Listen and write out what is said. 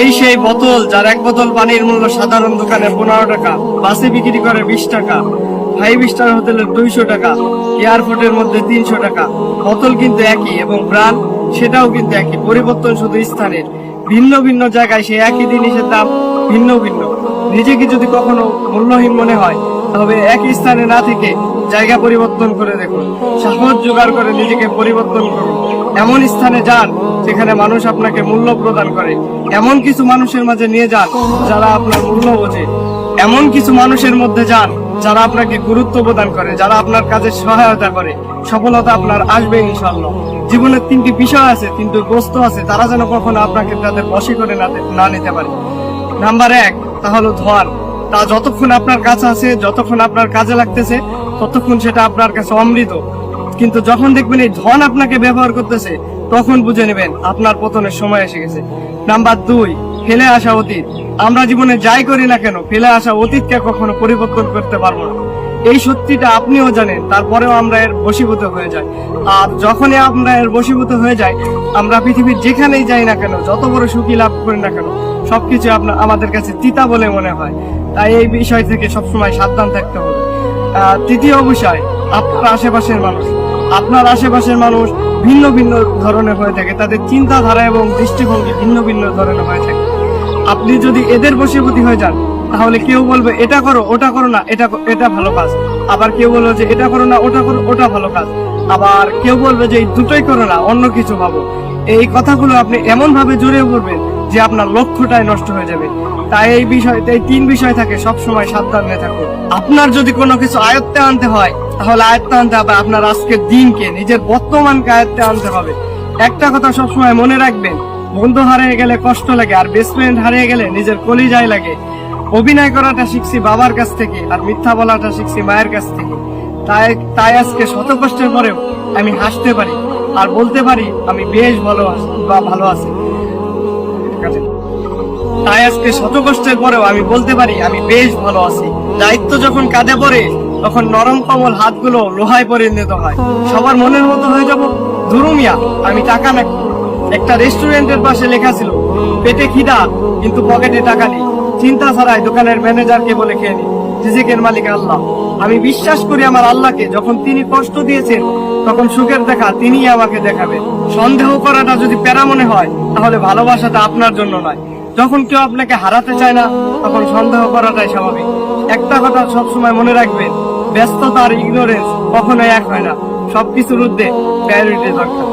এই সেই বোতল যার এক বোতল পানির মূল্য সাধারণ দোকানে পনেরো টাকা, বাসে বিক্রি করে বিশ টাকা ফাইভ স্টার হোটেলের দুইশো টাকা, এয়ারপোর্টের মধ্যে তিনশো টাকা। বোতল কিন্তু একই এবং ব্রান্ড সেটাও কিন্তু একই, পরিবর্তন শুধু স্থানের। ভিন্ন ভিন্ন জায়গায় সেই একই জিনিসের দাম ভিন্ন ভিন্ন। নিজেকে যদি কখনো মূল্যহীন মনে হয়, তবে একই স্থানে না থেকে জায়গা পরিবর্তন করে দেখুন। সাহস জোগাড় করে নিজেকে পরিবর্তন করুন। এমন স্থানে যান যেখানে মানুষ আপনাকে মূল্য প্রদান করে। এমন কিছু মানুষের মাঝে নিয়ে যান যারা আপনার মূল্য বোঝে। এমন কিছু মানুষের মধ্যে যান যারা আপনাকে গুরুত্ব প্রদান করে, যারা আপনার কাজে সহায়তা করে। সফলতা আপনার আসবে ইনশাল্লাহ জীবনের তিনটি বিষয় আছে, তিনটি বস্তু আছে, তারা যেন কখনো আপনাকে তাদের বসে করে না নিতে পারে। নাম্বার এক, তা হলো ধোয়ার। তা যতক্ষণ আপনার কাছে আছে, যতক্ষণ আপনার কাজে লাগতেছে ততক্ষণ সেটা আপনার কাছে অমৃত। কিন্তু যখন দেখবেন এই ধন আপনাকে ব্যবহার করতেছে, তখন বুঝে নেবেন আপনার পতনের সময় এসে গেছে। নাম্বার দুই, ফেলে আসা অতীত। আমরা জীবনে যাই করি না কেন, ফেলে আসা অতীতকে কখনো পরিবর্তন করতে পারব না। এই সত্যিটা আপনিও জানেন, তারপরেও আমরা এর বশীভূত হয়ে যাই। আর যখনই আমরা এর বশীভূত হয়ে যাই, আমরা পৃথিবীর যেখানেই যাই না কেন, যত বড় সুখী লাভ করি না কেন, সবকিছু আপনার আমাদের কাছে তিতা বলে মনে হয়। তাই এই বিষয় থেকে সবসময় সাবধান থাকতে হবে। তৃতীয় বিষয়, আপনার আশেপাশের মানুষ। আপনার আশেপাশের মানুষ ভিন্ন ভিন্ন ধরনের হয়ে থাকে। তাদের চিন্তাধারা এবং দৃষ্টিভঙ্গি ভিন্ন ভিন্ন ধরনের হয়ে থাকে। আপনি যদি এদের বশীভূতি হয়ে যান, তাহলে কেউ বলবে, এটা করো, ওটা করো না, এটা এটা ভালো কাজ। আবার কেউ বলবে যে, এটা করো না, ওটা করো, ওটা ভালো কাজ। আবার কেউ বলবে যে, এই দুটোই করো না, অন্য কিছু ভাবো। এই কথাগুলো আপনি এমনভাবে জড়িয়ে পড়বেন যে আপনার লক্ষ্যটাই নষ্ট হয়ে যাবে। তাই এই বিষয় এই তিন বিষয় থাকে, সব সময় সাবধানে থাকুন। আপনার যদি কোনো কিছু আয়ত্তে আনতে হয়, তাহলে আয়ত্তে আনতে হবে আপনার আজকের দিনকে, নিজের বর্তমানকে আয়ত্তে আনতে হবে। একটা কথা সবসময় মনে রাখবেন, বন্ধু হারিয়ে গেলে কষ্ট লাগে, আর ফ্রেন্ড হারিয়ে গেলে নিজের কলিজায় লাগে। অভিনয় করাটা শিখছি বাবার কাছ থেকে, আর মিথ্যা বলাটা শিখছি মায়ের কাছ থেকে। তাই তাই আজকে শত কষ্টের পরেও আমি হাসতে পারি, আর বলতে পারি আমি বেশ ভালো আছি, বা ভালো আছে। তাই আজকে শত কষ্টের পরেও আমি বলতে পারি আমি বেশ ভালো আছি। দায়িত্ব যখন কাঁধে পড়ে, তখন নরম কমল হাতগুলো লোহায় পরিণত হয়। সবার মনের মতো হয়ে যাব। ধুরুমিয়া আমি টাকা না একটা রেস্টুরেন্টের পাশে লেখা ছিল, পেটে খিদা, কিন্তু পকেটে টাকা নেই। চিন্তা ছাড়াই দোকানের ম্যানেজারকে বলে খেয়ে নি। রিজিকের মালিক আল্লাহ। আমি বিশ্বাস করি আমার আল্লাহকে, যখন তিনি কষ্ট দিয়েছেন, তখন সুখের দেখা তিনিই আমাকে দেখাবেন। সন্দেহ করাটা যদি প্যারা মনে হয়, তাহলে ভালোবাসাটা আপনার জন্য নয়। যখন কেউ আপনাকে হারাতে চায় না, তখন সন্দেহ করাটাই স্বাভাবিক। একটা কথা সবসময় মনে রাখবেন, ব্যস্ততা আর ইগনোরেন্স কখনোই এক হয় না। সবকিছুর ঊর্ধ্বে প্রায়োরিটি দরকার।